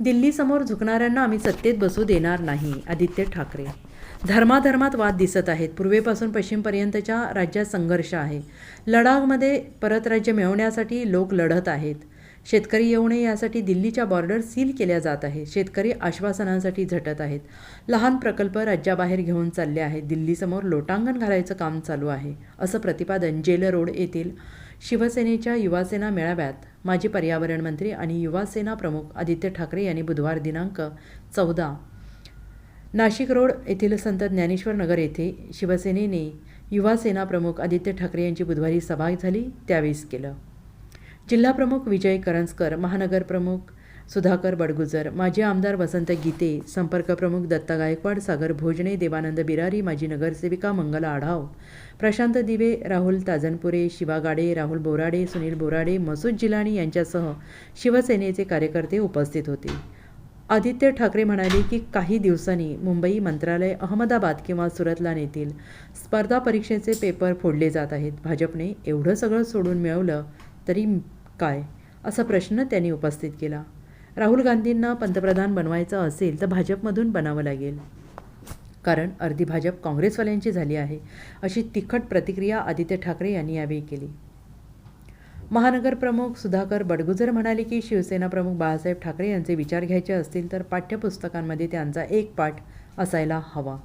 दिल्लीसमोर झुकणाऱ्यांना आम्ही सत्तेत बसू देणार नाही आदित्य ठाकरे. धर्माधर्मात वाद दिसत आहेत. पूर्वेपासून पश्चिमपर्यंतच्या राज्यात संघर्ष आहे. लडाखमध्ये परत राज्य मिळवण्यासाठी लोक लढत आहेत. शेतकरी येऊ नये यासाठी दिल्लीच्या बॉर्डर सील केल्या जात आहेत. शेतकरी आश्वासनांसाठी झटत आहेत. लहान प्रकल्प राज्याबाहेर घेऊन चालले आहेत. दिल्लीसमोर लोटांगण घालायचं काम चालू आहे असं प्रतिपादन जेल रोड येथील शिवसेनेच्या युवासेना मेळाव्यात माजी पर्यावरण मंत्री आणि युवासेना प्रमुख आदित्य ठाकरे यांनी बुधवार दिनांक चौदा नाशिक रोड येथील संत ज्ञानेश्वर नगर येथे शिवसेनेने युवासेना प्रमुख आदित्य ठाकरे यांची बुधवारी सभा झाली त्यावेळेस केलं. जिल्हाप्रमुख विजय करंजकर महानगर प्रमुख सुधाकर बडगुजर माजी आमदार वसंत गीते संपर्क प्रमुख दत्ता गायकवाड सागर भोजने देवानंद बिरारी माजी नगरसेविका मंगला आढाव प्रशांत दिवे राहुल ताजनपुरे शिवा गाडे राहुल बोराडे सुनील बोराडे मसूद जिलानी यांच्यासह शिवसेनेचे कार्यकर्ते उपस्थित होते. आदित्य ठाकरे म्हणाले की काही दिवसांनी मुंबई मंत्रालय अहमदाबाद किंवा सुरतला नेतील. स्पर्धा परीक्षेचे पेपर फोडले जात आहेत. भाजपने एवढं सगळं सोडून मिळवलं तरी काय? असा प्रश्न त्यांनी उपस्थित केला. राहुल गांधींना पंतप्रधान बनवायचं असेल तर भाजपमधून बनावं लागेल. कारण अर्धी भाजप काँग्रेसवाल्यांची झाली आहे अशी तिखट प्रतिक्रिया आदित्य ठाकरे यांनी यावेळी केली. महानगर प्रमुख सुधाकर बडगुजर म्हणाले की शिवसेना प्रमुख बाळासाहेब ठाकरे यांचे विचार घ्यायचे असतील तर पाठ्यपुस्तकांमध्ये त्यांचा एक पाठ असायला हवा.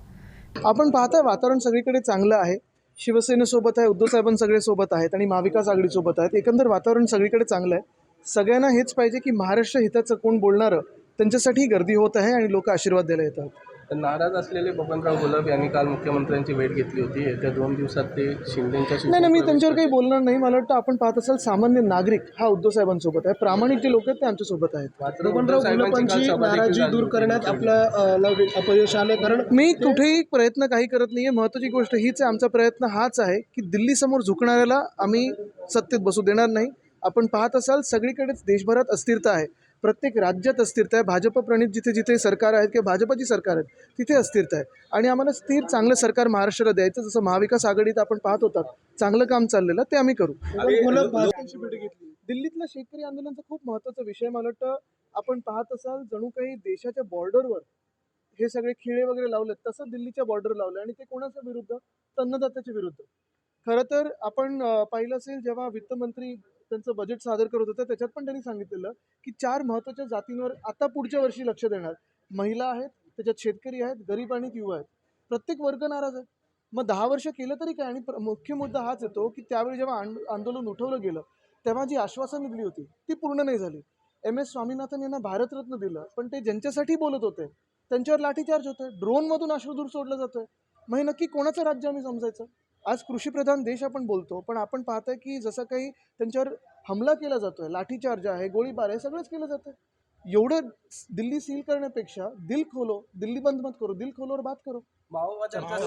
आपण पाहताय वातावरण सगळीकडे चांगलं आहे. शिवसेनेसोबत आहे उद्धव साहेबां सगळे सोबत आहेत आणि महाविकास आघाडीसोबत आहेत. एकंदर वातावरण सगळीकडे चांगलं आहे. सगळ्यांना हेच पाहिजे की महाराष्ट्र हिताचं कोण बोलणारं त्यांच्यासाठी गर्दी होत आहे आणि लोक आशीर्वाद द्यायला येतात. तर नाराज असलेले बबनराव गुलाब यांनी काल मुख्यमंत्र्यांची भेट घेतली होती. येत्या दोन दिवसात ते शिंदेच्या नाही नाही मी त्यांच्यावर काही बोलणार नाही. मला वाटतं आपण पाहत असाल सामान्य नागरिक हा उद्धव साहेबांसोबत आहे. प्रामाणिक जे लोक आहेत ते आमच्यासोबत आहेत. सभा देखील नाराजी दूर होती. करण्यात आपलं अपयश आलं कारण मी कुठेही प्रयत्न काही करत नाहीये. महत्त्वाची गोष्ट हीच आहे आमचा प्रयत्न हाच आहे की दिल्लीसमोर झुकणाऱ्याला आम्ही सत्तेत बसू देणार नाही. आपण पाहत असाल सगळीकडेच देशभरात अस्थिरता आहे. प्रत्येक राज्यात अस्थिरता आहे. भाजप प्रणित जिथे जिथे सरकार आहेत किंवा भाजपची सरकार आहेत तिथे अस्थिरता आहे. आणि आम्हाला स्थिर चांगलं सरकार महाराष्ट्राला द्यायचं जसं महाविकास आघाडीत आपण पाहत होतात चांगलं काम चाललेलं ते आम्ही करू. दिल्लीतला शेतकरी आंदोलनाचा खूप महत्त्वाचा विषय मला वाटतं आपण पाहत असाल जणू काही देशाच्या बॉर्डरवर हे सगळे खिळे वगैरे लावलेत तसं दिल्लीच्या बॉर्डर लावलं आणि ते कोणाच्या विरुद्ध? अन्नदात्याच्या विरुद्ध. खरं तर आपण पाहिलं असेल जेव्हा वित्तमंत्री त्यांचं बजेट सादर करत होतं. त्याच्यात पण त्यांनी सांगितलेलं की चार महत्त्वाच्या जातींवर आता पुढच्या वर्षी लक्ष देणार. महिला आहेत त्याच्यात शेतकरी आहेत गरीब आणि युवा आहेत. प्रत्येक वर्ग नाराज आहे. मग दहा वर्ष केलं तरी काय? आणि प्र- मुख्य मुद्दा हाच येतो की त्यावेळी जेव्हा आंदोलन उठवलं गेलं तेव्हा जी आश्वासनं दिली होती ती पूर्ण नाही झाली. एम. एस. स्वामीनाथन यांना भारतरत्न दिलं पण ते ज्यांच्यासाठी बोलत होते त्यांच्यावर लाठीचार्ज होतोय. ड्रोनमधून अश्रुदूर सोडलं जातोय. मग हे नक्की कोणाचं राज्य आम्ही समजायचं? आज कृषीप्रधान देश आपण बोलतो पण आपण पाहतोय की जसं काही त्यांच्यावर हमला केला जातोय लाठीचार्ज आहे गोळीबार आहे सगळंच केलं जातं एवढं दिल्ली सील करण्यापेक्षा दिल खोलो दिल्ली बंद मत करो दिल खोलोवर बात करो.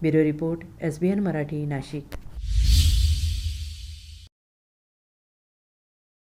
Bureau report S B N Marathi Nashik.